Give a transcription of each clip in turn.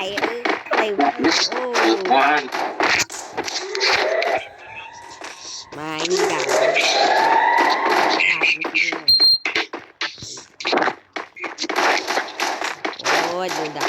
เอ้ยไรวะโมาอีกดังโอ้ดูดัก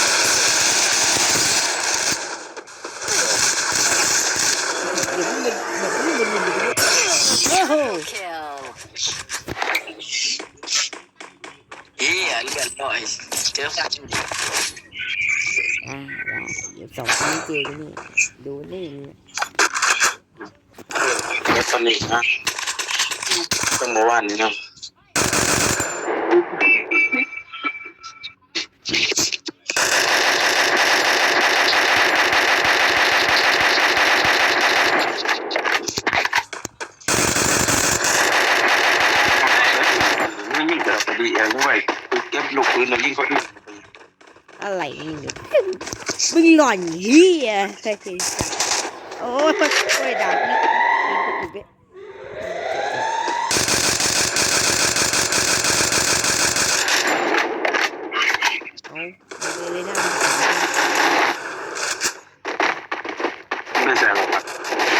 อนหน่อยเจอฟันดีอ่าเดี๋ยวสองคนเจอกันนี่ดูนี่เล็กคนอีกนะต้องเมื่อวานนี้ครับ ญ่เท่าไหร่เก็บลูกปืนเรายิ่งก็อึ้อะไรนี่มึงหล่อนเฮียใช่ทีโอ้ยช่วยดาบนี่าเลนไม่ใช่หรอกค